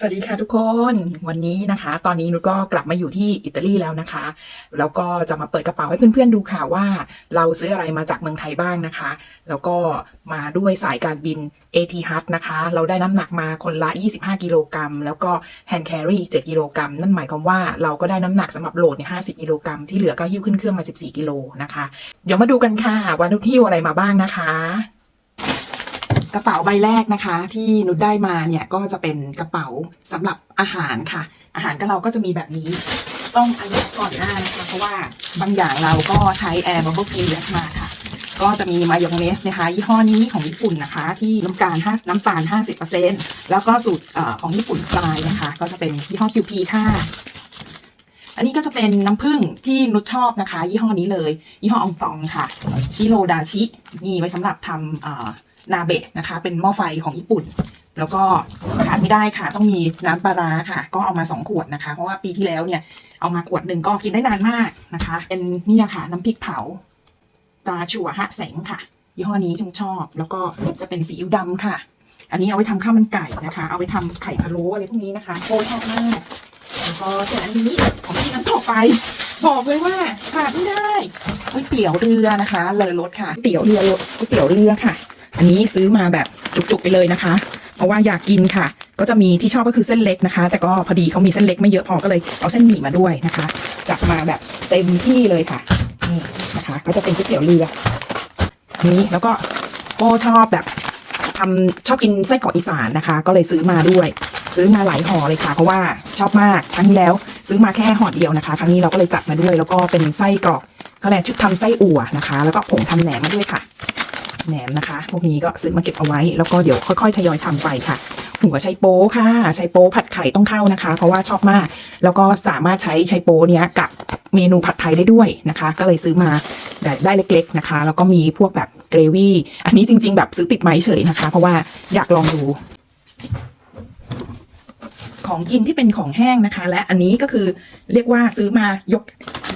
สวัสดีค่ะทุกคนวันนี้นะคะ ตอนนี้นุชก็กลับมาอยู่ที่อิตาลีแล้วนะคะ แล้วก็จะมาเปิดกระเป๋าให้เพื่อนๆดูค่ะว่า เราซื้ออะไรมาจากเมืองไทยบ้างนะคะ แล้วก็มาด้วยสายการบิน AT h u t นะคะ เราได้น้ำหนักมาคนละ 25 กิโลกรัมแล้วก็แฮนด์แครี่อีก 7 กิโลกรัมนั่นหมายความว่าเราก็ได้น้ำหนักสำหรับโหลดเนี่ย50 กิโลกรัมที่เหลือก็หิ้วขึ้นเครื่องมา 14 กิโลนะคะ เดี๋ยวมาดูกันค่ะว่านุชหิ้วอะไรมาบ้างนะคะ กระเป๋าใบแรกนะคะ ที่นุชได้มาเนี่ยก็จะเป็นกระเป๋าสำหรับอาหารค่ะ อาหารก็เราก็จะมีแบบนี้ ต้องอันนี้ก่อนหน้านะคะเพราะว่าบางอย่างเราก็ใช้ Air Bubble Tea มาค่ะ ก็จะมีมายองเนสนะคะยี่ห้อนี้ของญี่ปุ่นนะคะ ที่น้ำตาล5น้ำตาล 50%แล้วก็สูตรของญี่ปุ่นสไตล์นะคะ ก็จะเป็นยี่ห้อ QP ค่ะอันนี้ก็จะเป็นน้ำผึ้งที่นุชชอบนะคะ ยี่ห้อนี้เลย ยี่ห้ออองตองค่ะ ชิโรดาชิ นี่ไว้สำหรับทำ นาเบะนะคะ เป็นหม้อไฟของญี่ปุ่น แล้วก็ขาดไม่ได้ค่ะ ต้องมีน้ำปลาร้าค่ะ ก็เอามาสองขวดนะคะ เพราะว่าปีที่แล้วเนี่ยเอามาขวดหนึ่งก็กินได้นานมากนะคะ เป็นนี่ค่ะน้ำพริกเผาตาชัวฮะแสงค่ะยี่ห้อนี้ที่นุชอบ แล้วก็จะเป็นซีอิ๊วดำค่ะ อันนี้เอาไว้ทำข้าวมันไก่นะคะ เอาไว้ทำไข่พะโล้อะไรพวกนี้นะคะโอ้ชอบมากแล้วก็ส่วนอันนี้ของที่นั้นต่อไป บอกเลยว่าขาดไม่ได้ก๋วยเตี๋ยวเรือนะคะ เลยรถค่ะก๋วยเตี๋ยวเรือรถก๋วยเตี๋ยวเรือค่ะ อันนี้ซื้อมาแบบจุกๆไปเลยนะคะ เพราะว่าอยากกินค่ะ ก็จะมีที่ชอบก็คือเส้นเล็กนะคะ แต่ก็พอดีเขามีเส้นเล็กไม่เยอะพอก็เลยเอาเส้นหมี่มาด้วยนะคะ จัดมาแบบเต็มที่เลยค่ะนี่นะคะ ก็จะเป็นก๋วยเตี๋ยวเรือนี้แล้วก็โก้ชอบแบบทำชอบกินไส้กรอกอีสานนะคะ ก็เลยซื้อมาด้วย ซื้อมาหลายห่อเลยค่ะ เพราะว่าชอบมากครั้งที่แล้ว ซื้อมาแค่ห่อเดียวนะคะ ครั้งนี้เราก็เลยจัดมาด้วย แล้วก็เป็นไส้กรอกเขาเรียกชุดทำไส้อั่วนะคะ แล้วก็ผงทำแหนมมาด้วยค่ะ แหนมนะคะ พวกนี้ก็ซื้อมาเก็บเอาไว้ แล้วก็เดี๋ยวค่อยๆทยอยทำไปค่ะหัวไชโป๊ค่ะไชโป๊ผัดไข่ต้องเข้านะคะ เพราะว่าชอบมาก แล้วก็สามารถใช้ไชโป๊เนี้ยกับเมนูผัดไทยได้ด้วยนะคะ ก็เลยซื้อมาแบบได้เล็ก ๆนะคะ แล้วก็มีพวกแบบเกรวี่ อันนี้จริง ๆ แบบซื้อติดไม้เฉยนะคะ เพราะว่าอยากลองดู ของกินที่เป็นของแห้งนะคะ และอันนี้ก็คือเรียกว่าซื้อมายก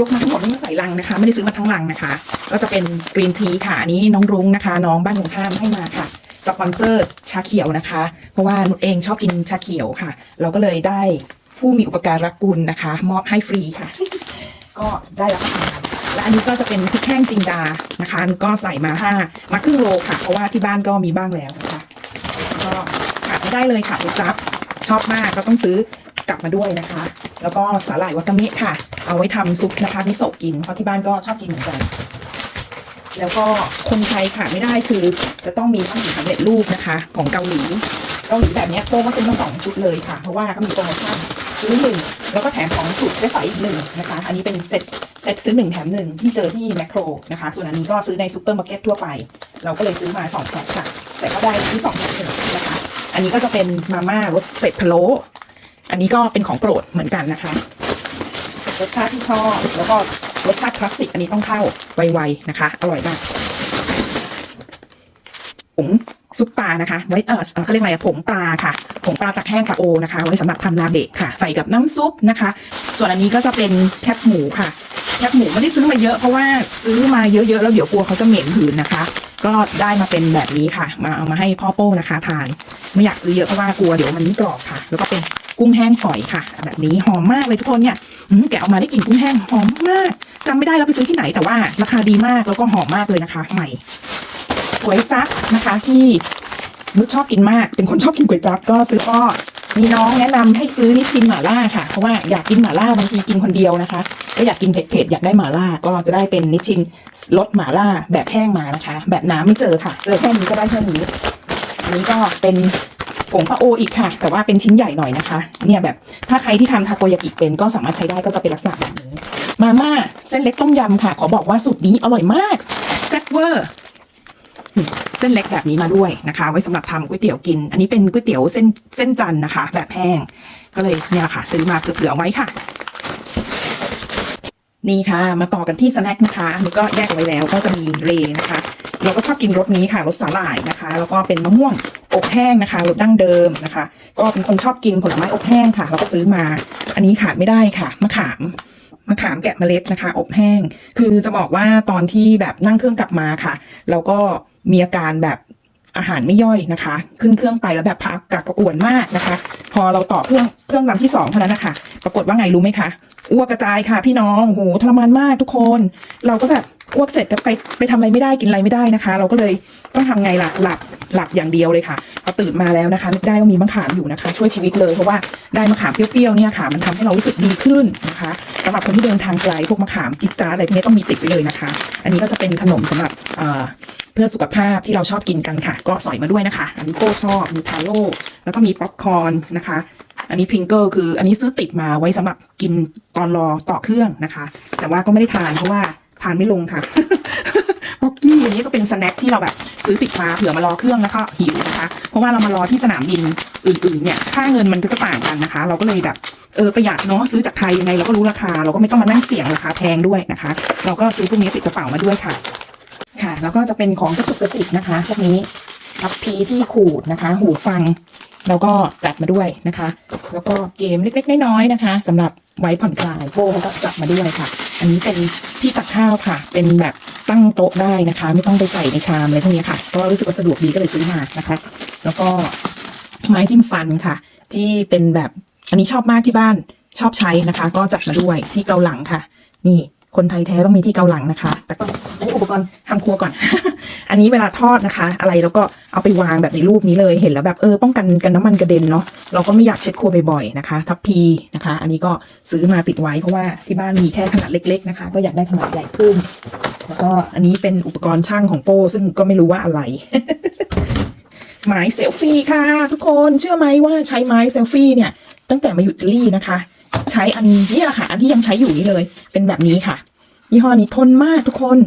ยกมาทั้งหมดนี่ใส่ลังนะคะ ไม่ได้ซื้อมาทั้งลังนะคะ ก็จะเป็นกรีนทีค่ะอันนี้น้องรุ้งนะคะ น้องบ้านของข้ามให้มาค่ะสปอนเซอร์ชาเขียวนะคะ เพราะว่านุชเองชอบกินชาเขียวค่ะ เราก็เลยได้ผู้มีอุปการะกุลนะคะ มอบให้ฟรีค่ะ ก็ได้รับประทานและอันนี้ก็จะเป็นพริกแห้งจิงดานะคะก็ใส่มาห้ามาครึ่งโลค่ะ เพราะว่าที่บ้านก็มีบ้างแล้วนะคะก็ขาดไม่ได้เลยค่ะคุณจับชอบมากก็ต้องซื้อกลับมาด้วยนะคะ แล้วก็สาหร่ายวากาเมะค่ะ เอาไว้ทำซุปนะคะมิโซะกิน เพราะที่บ้านก็ชอบกินเหมือนกัน แล้วก็คนไทยขาดไม่ได้คือจะต้องมีข้าวหมูสำเร็จรูปนะคะ ของเกาหลีเกาหลีแบบนี้โป้ก็ซื้อมาสองชุดเลยค่ะ เพราะว่าก็มีโปรโมชั่นซื้อหนึ่งแล้วก็แถมของสุดได้ใส่อีกหนึ่งนะคะ อันนี้เป็นเซ็ตเซ็ตซื้อหนึ่งแถมหนึ่งที่เจอที่แมคโครนะคะ ส่วนอันนี้ก็ซื้อในซูเปอร์มาร์เก็ตทั่วไป เราก็เลยซื้อมาสองแพ็คค่ะ แต่ก็ได้ที่สองแพ็คเลยนะคะ อันนี้ก็จะเป็นมาม่ารสเป็ดพะโล้อันนี้ก็เป็นของโปรดเหมือนกันนะคะ รสชาติที่ชอบ แล้วก็รสชาติคลาสสิกอันนี้ต้องเข้าไวๆนะคะ อร่อยมากผงซุปปลานะคะ ไว้เออเอ่อเขาเรียกอะไรอะผงปลาค่ะผงปลาตะแห้งปลาโอนะคะ ไว้สำหรับทำนาเบะค่ะ ใส่กับน้ำซุปนะคะ ส่วนอันนี้ก็จะเป็นแคบหมูค่ะแคบหมูไม่ได้ซื้อมาเยอะเพราะว่าซื้อมาเยอะๆแล้วเดี๋ยวกลัวเขาจะเหม็นหืนนะคะ ก็ได้มาเป็นแบบนี้ค่ะ มาเอามาให้พ่อโป้นะคะ ทาน ไม่อยากซื้อเยอะเพราะว่ากลัวเดี๋ยวมันไม่กรอบค่ะ แล้วก็เป็นกุ้งแห้งฝอยค่ะ แบบนี้หอมมากเลยทุกคนเนี่ย แกะออกมาได้กลิ่นกุ้งแห้งหอมมากจำไม่ได้แล้วไปซื้อที่ไหนแต่ว่าราคาดีมากแล้วก็หอมมากเลยนะคะ ใหม่ก๋วยจั๊บนะคะ ที่นุชชอบกินมาก เป็นคนชอบกินก๋วยจั๊บก็ซื้อพ่อมีน้องแนะนำให้ซื้อนิชินหม่าล่าค่ะ เพราะว่าอยากกินหม่าล่าบางทีกินคนเดียวนะคะก็อยากกินเผ็ดๆอยากได้หม่าล่าก็จะได้เป็นนิชินรสหม่าล่าแบบแห้งมานะคะ แบบน้ำไม่เจอค่ะ เจอแค่นี้ก็ได้แค่นี้อันนี้ก็เป็น ผงปลาโออีกค่ะ แต่ว่าเป็นชิ้นใหญ่หน่อยนะคะ เนี่ยแบบถ้าใครที่ทำทาโกยากิเป็นก็สามารถใช้ได้ก็จะเป็นลักษณะแบบนี้ มาม่าเส้นเล็กต้มยำค่ะ ขอบอกว่าสูตรนี้อร่อยมากแซ่บเวอร์เส้นเล็กแบบนี้มาด้วยนะคะ ไว้สำหรับทำก๋วยเตี๋ยวกิน อันนี้เป็นก๋วยเตี๋ยวเส้นเส้นจันนะคะ แบบแห้งก็เลยเนี่ยค่ะ ซื้อมาเผื่อไว้ค่ะ นี่ค่ะ มาต่อกันที่สแน็คนะคะอันนี่ก็แยกไว้แล้วก็จะมีเลนะคะ เราก็ชอบกินรสนี้ค่ะรสสาหร่ายนะคะ แล้วก็เป็นมะม่วงอบแห้งนะคะรสดั้งเดิมนะคะ ก็เป็นคนชอบกินผลไม้อบแห้งค่ะ เราก็ซื้อมา อันนี้ขาดไม่ได้ค่ะมะขามมะขามแกะเมล็ดนะคะ อบแห้ง คือจะบอกว่าตอนที่แบบนั่งเครื่องกลับมาค่ะเราก็มีอาการแบบ อาหารไม่ย่อยนะคะ ขึ้นเครื่องไปแล้วแบบพักกากกระอ่วนมากนะคะ พอเราต่อเครื่องเครื่องลำที่สองเท่านั้นนะคะปรากฏว่าไงรู้ไหมคะอ้วกกระจายค่ะ พี่น้องโหทรมานมากทุกคน เราก็แบบอ้วกเสร็จก็ไปไปทำอะไรไม่ได้กินอะไรไม่ได้นะคะ เราก็เลยต้องทำไงล่ะหลับหลับอย่างเดียวเลยค่ะพอตื่นมาแล้วนะคะนึกได้ว่ามีมะขามอยู่นะคะ ช่วยชีวิตเลยเพราะว่าได้มะขามเปรี้ยวๆเนี่ยค่ะ มันทำให้เรารู้สึกดีขึ้นนะคะสำหรับคนที่เดินทางไกลพวกมะขามจิตจ้าอะไรพวกนี้ต้องมีติดไว้เลยนะคะ อันนี้ก็จะเป็นขนมสำหรับ เพื่อสุขภาพที่เราชอบกินกันค่ะ ก็สอยมาด้วยนะคะ อันนี้โก้ชอบมีทาโร่แล้วก็มีป๊อปคอร์นนะคะ อันนี้พิงเกิลคือ อันนี้ซื้อติดมาไว้สำหรับกินตอนรอต่อเครื่องนะคะ แต่ว่าก็ไม่ได้ทานเพราะว่าทานไม่ลงค่ะป๊อกกี้อันนี้ก็เป็นสแน็คที่เราแบบซื้อติดมาเผื่อมารอเครื่องแล้วก็หิวนะคะ เพราะว่าเรามารอที่สนามบินอื่นๆเนี่ยค่าเงินมันก็จะต่างกันนะคะ เราก็เลยแบบเออประหยัดเนาะซื้อจากไทยยังไงเราก็รู้ราคา เราก็ไม่ต้องมานั่งเสี่ยงราคาแพงด้วยนะคะ เราก็ซื้อพวกนี้ติดกระเป๋ามาด้วยค่ะ ค่ะ แล้วก็จะเป็นของกระตุกกระจิกนะคะ พวกนี้ทับพีที่ขูดนะคะ หูฟัง แล้วก็จัดมาด้วยนะคะ แล้วก็เกมเล็กๆน้อยๆนะคะสำหรับไว้ผ่อนคลายโบเขาก็จัดมาด้วยค่ะ อันนี้เป็นที่ตักข้าวค่ะ เป็นแบบตั้งโต๊ะได้นะคะ ไม่ต้องไปใส่ในชามอะไรพวกนี้ค่ะ ก็รู้สึกว่าสะดวกดีก็เลยซื้อมานะคะ แล้วก็ไม้จิ้มฟันค่ะ ที่เป็นแบบอันนี้ชอบมากที่บ้านชอบใช้นะคะ ก็จัดมาด้วยที่เกาหลังค่ะ นี่คนไทยแท้ต้องมีที่เกาหลังนะคะ แต่ก็ อุปกรณ์ทำครัวก่อน อันนี้เวลาทอดนะคะ อะไรแล้วก็เอาไปวางแบบในรูปนี้เลยเห็นแล้วแบบเออป้องกันกันน้ำมันกระเด็นเนาะเราก็ไม่อยากเช็ดครัวบ่อยๆนะคะ ทัพพีนะคะ อันนี้ก็ซื้อมาติดไว้เพราะว่าที่บ้านมีแค่ขนาดเล็ก ๆนะคะ ก็อยากได้ขนาดใหญ่ขึ้นแล้วก็อันนี้เป็นอุปกรณ์ช่างของโป้ซึ่งก็ไม่รู้ว่าอะไรไม้เซลฟี่ค่ะ ทุกคนเชื่อไหมว่าใช้ไม้เซลฟี่เนี่ย ตั้งแต่มาอยู่อิตาลีนะคะ ใช้อันนี้แหละค่ะ อันที่ยังใช้อยู่นี่เลย เป็นแบบนี้ค่ะ ยี่ห้อนี้ทนมากทุกคน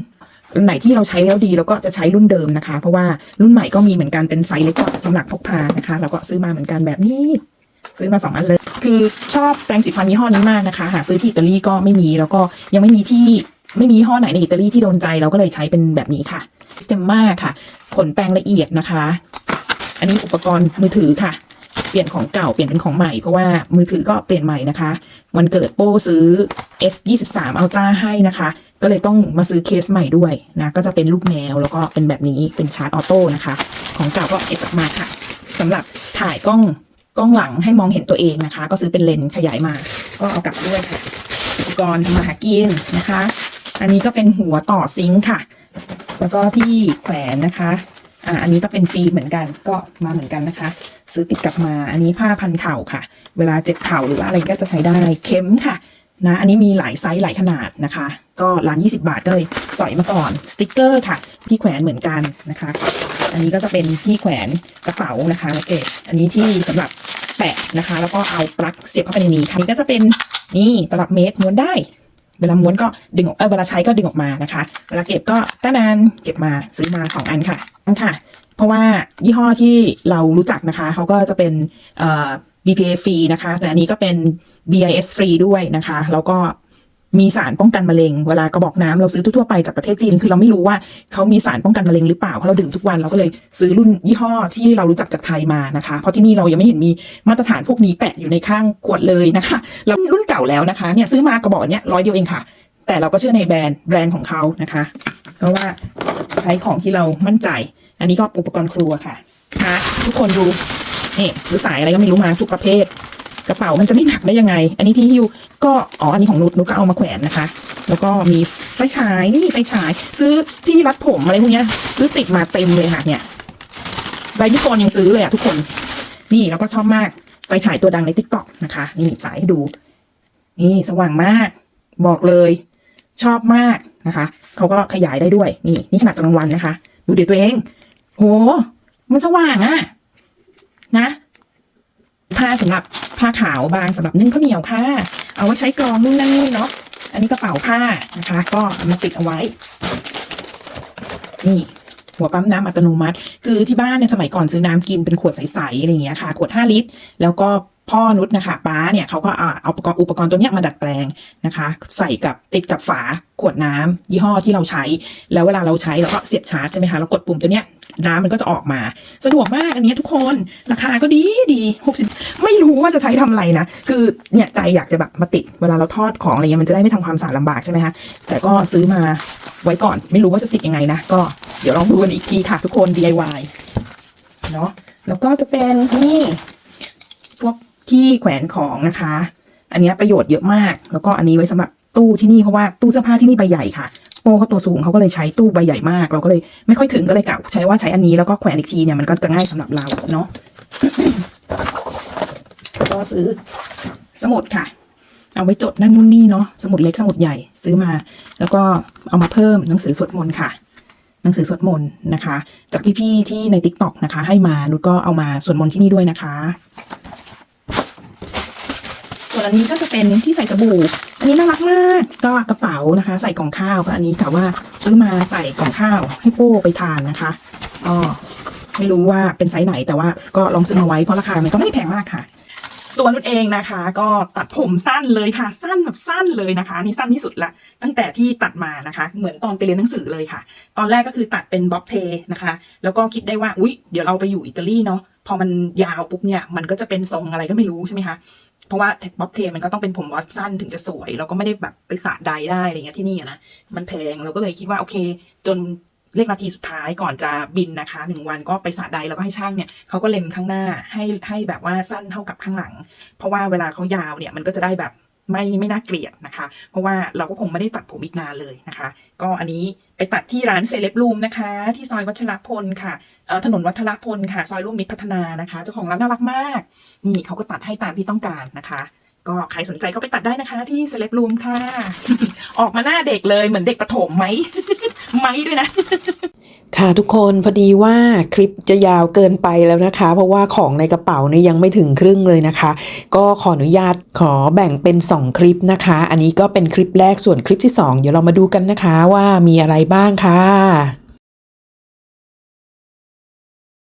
ไหนที่เราใช้แล้วดีเราก็จะใช้รุ่นเดิมนะคะ เพราะว่ารุ่นใหม่ก็มีเหมือนกันเป็นไซส์เล็กกว่าสำหรับพกพานะคะ เราก็ซื้อมาเหมือนกันแบบนี้ ซื้อมาสองอันเลย คือชอบแปรงสีฟันยี่ห้อนี้มากนะคะ หาซื้อที่อิตาลีก็ไม่มีแล้วก็ยังไม่มีที่ไม่มียี่ห้อไหนในอิตาลีที่โดนใจเราก็เลยใช้เป็นแบบนี้ค่ะสเตมมาค่ะขนแปรงละเอียดนะคะ อันนี้อุปกรณ์มือถือค่ะ เปลี่ยนของเก่าเปลี่ยนเป็นของใหม่เพราะว่ามือถือก็เปลี่ยนใหม่นะคะ วันเกิดโป้ซื้อ S 2 3 Ultra ให้นะคะ ก็เลยต้องมาซื้อเคสใหม่ด้วยนะ ก็จะเป็นลูกแมวแล้วก็เป็นแบบนี้เป็นชาร์จออโต้นะคะ ของเก่าก็เก็บออกมาค่ะสำหรับถ่ายกล้องกล้องหลังให้มองเห็นตัวเองนะคะ ก็ซื้อเป็นเลนส์ขยายมา ก็เอากลับด้วยค่ะ อุปกรณ์ทำมาหากินนะคะ อันนี้ก็เป็นหัวต่อซิงค์ค่ะ แล้วก็ที่แขวนนะคะอ่าอันนี้ก็เป็นฟิล์มเหมือนกันก็มาเหมือนกันนะคะ ซื้อติดกลับมาอันนี้ผ้าพันเข่าค่ะ เวลาเจ็บเข่าหรือว่าอะไรก็จะใช้ได้เข็มค่ะ นะอันนี้มีหลายไซส์หลายขนาดนะคะ ก็ร้าน 20 บาทก็เลยสอยมาก่อนสติกเกอร์ค่ะที่แขวนเหมือนกันนะคะ อันนี้ก็จะเป็นที่แขวนกระเป๋านะคะโอเคอันนี้ที่สำหรับแปะนะคะ แล้วก็เอาปลั๊กเสียบเข้าไปในนี้ค่ะอันนี้ก็จะเป็นนี่ตลับเมตรม้วนได้ เวลาม้วนก็ดึงออกเออเวลาใช้ก็ดึงออกมานะคะ เวลาเก็บก็ต้านานเก็บมาซื้อมาสองอันค่ะอันค่ะ เพราะว่ายี่ห้อที่เรารู้จักนะคะเขาก็จะเป็นเอ่อ BPA ฟรีนะคะ แต่อันนี้ก็เป็น BIS ฟรีด้วยนะคะ แล้วก็มีสารป้องกันมะเร็ง เวลากระบอกน้ำเราซื้อทั่วไปจากประเทศจีน คือเราไม่รู้ว่าเขามีสารป้องกันมะเร็งหรือเปล่า เพราะเราดื่มทุกวันเราก็เลยซื้อรุ่นยี่ห้อที่เรารู้จักจากไทยมานะคะ เพราะที่นี่เรายังไม่เห็นมีมาตรฐานพวกนี้แปะอยู่ในข้างขวดเลยนะคะแล้วรุ่นเก่าแล้วนะคะเนี่ยซื้อมากระบอกเนี้ยร้อยเดียวเองค่ะ แต่เราก็เชื่อในแบรนด์แบรนด์ของเขานะคะ เพราะว่าใช้ของที่เรามั่นใจ อันนี้ก็อุปกรณ์ครัวค่ะคะทุกคนดูนี่หรือสายอะไรก็ไม่รู้มาทุกประเภท กระเป๋ามันจะไม่หนักได้ยังไง อันนี้ที่ฮิวก็อ๋ออันนี้ของนุชนุชก็เอามาแขวนนะคะ แล้วก็มีไฟฉายนี่ไฟฉาย ซื้อที่รัดผมอะไรพวกเนี้ย ซื้อติดมาเต็มเลยค่ะเนี่ยใบมิโฟนยังซื้อเลยอะทุกคน นี่แล้วก็ชอบมากไฟฉายตัวดังในทิกตอกนะคะ นี่ฉายให้ดู นี่สว่างมาก บอกเลย ชอบมากนะคะเขาก็ขยายได้ด้วย นี่นี่ขนาดกลางวันนะคะ ดูเดี๋ยวตัวเองโหมันสว่างอะนะ ผ้าสำหรับผ้าขาวบางสำหรับนึ่งข้าวเหนียวค่ะ เอาไว้ใช้กรองนู่นนั่นนี่เนาะ อันนี้กระเป๋าผ้านะคะ ก็มาติดเอาไว้ นี่หัวปั๊มน้ำอัตโนมัติ คือที่บ้านในสมัยก่อนซื้อน้ำกินเป็นขวดใสๆอะไรอย่างเงี้ยค่ะ ขวด 5 ลิตร แล้วก็ พ่อนุชนะคะป้าเนี่ยเขาก็เอาเอาอุปกรณ์อุปกรณ์ตัวเนี้ยมาดัดแปลงนะคะ ใส่กับติดกับฝาขวดน้ำยี่ห้อที่เราใช้ แล้วเวลาเราใช้เราก็เสียบชาร์จใช่ไหมคะเรากดปุ่มตัวเนี้ยน้ำมันก็จะออกมา สะดวกมากอันนี้ทุกคนราคาก็ดีดีหกสิบไม่รู้ว่าจะใช้ทำอะไรนะ คือเนี่ยใจอยากจะแบบมาติดเวลาเราทอดของอะไรเงี้ยมันจะได้ไม่ทำความสะอาดลำบากใช่ไหมคะแต่ก็ซื้อมาไว้ก่อน ไม่รู้ว่าจะติดยังไงนะ ก็เดี๋ยวลองดูกันอีกทีค่ะทุกคน DIY เนาะแล้วก็จะเป็นนี่พวก ที่แขวนของนะคะ อันนี้ประโยชน์เยอะมาก แล้วก็อันนี้ไว้สำหรับตู้ที่นี่เพราะว่าตู้เสื้อผ้าที่นี่ใบใหญ่ค่ะโป้เขาตัวสูงเขาก็เลยใช้ตู้ใบใหญ่มาก เราก็เลยไม่ค่อยถึงก็เลยกะใช้ว่าใช้อันนี้แล้วก็แขวนอีกทีเนี่ยมันก็จะง่ายสำหรับเราเนาะก็ซื้อสมุดค่ะ เอาไว้จดนั่นนู่นนี่เนาะสมุดเล็กสมุดใหญ่ซื้อมา แล้วก็เอามาเพิ่มหนังสือสวดมนต์ค่ะ หนังสือสวดมนต์นะคะ จากพี่ๆที่ใน t ิ k t o k นะคะ ให้มานุชก็เอามาสวดมนต์ที่นี่ด้วยนะคะ ส่วนอันนี้ก็จะเป็นที่ใส่สบู่ อันนี้น่ารักมากก็กระเป๋านะคะ ใส่กล่องข้าวก็อันนี้กะว่าซื้อมาใส่กล่องข้าวให้โป้ไปทานนะคะก็ไม่รู้ว่าเป็นไซส์ไหนแต่ว่าก็ลองซื้อมาไว้เพราะราคามันก็ไม่ได้แพงมากค่ะ ตัวนุชเองนะคะ ก็ตัดผมสั้นเลยค่ะ สั้นแบบสั้นเลยนะคะนี่สั้นที่สุดละตั้งแต่ที่ตัดมานะคะ เหมือนตอนไปเรียนหนังสือเลยค่ะ ตอนแรกก็คือตัดเป็นบ๊อบเทนะคะ แล้วก็คิดได้ว่าอุ๊ยเดี๋ยวเราไปอยู่อิตาลีเนาะพอมันยาวปุ๊บเนี่ยมันก็จะเป็นทรงอะไรก็ไม่รู้ใช่ไหมคะ เพราะว่าบ๊อบเทมันก็ต้องเป็นผมวัดสั้นถึงจะสวย เราก็ไม่ได้แบบไปสระใดได้อะไรเงี้ยที่นี่นะมันแพงเราก็เลยคิดว่าโอเค จนเลขนาทีสุดท้ายก่อนจะบินนะคะหนึ่งวันก็ไปสระใดแล้วก็ให้ช่างเนี่ยเขาก็เล็มข้างหน้าให้ให้แบบว่าสั้นเท่ากับข้างหลัง เพราะว่าเวลาเขายาวเนี่ยมันก็จะได้แบบ ไม่ไม่น่าเกลียดนะคะ เพราะว่าเราก็คงไม่ได้ตัดผมอีกนานเลยนะคะ ก็อันนี้ไปตัดที่ร้านเซเลบรูมนะคะ ที่ซอยวัชรพลค่ะถนนวัชรพลค่ะ ซอยร่วมมิตรพัฒนานะคะ เจ้าของร้านน่ารักมาก นี่เขาก็ตัดให้ตามที่ต้องการนะคะก็ใครสนใจก็ไปตัดได้นะคะ ที่เซเลบรูมค่ะ ออกมาหน้าเด็กเลยเหมือนเด็กประถมไหม ไหมด้วยนะ ค่ะทุกคนพอดีว่าคลิปจะยาวเกินไปแล้วนะคะ เพราะว่าของในกระเป๋าเนี่ยยังไม่ถึงครึ่งเลยนะคะ ก็ขออนุญาตขอแบ่งเป็น 2 คลิปนะคะ อันนี้ก็เป็นคลิปแรกส่วนคลิปที่ 2 เดี๋ยวเรามาดูกันนะคะว่ามีอะไรบ้างค่ะ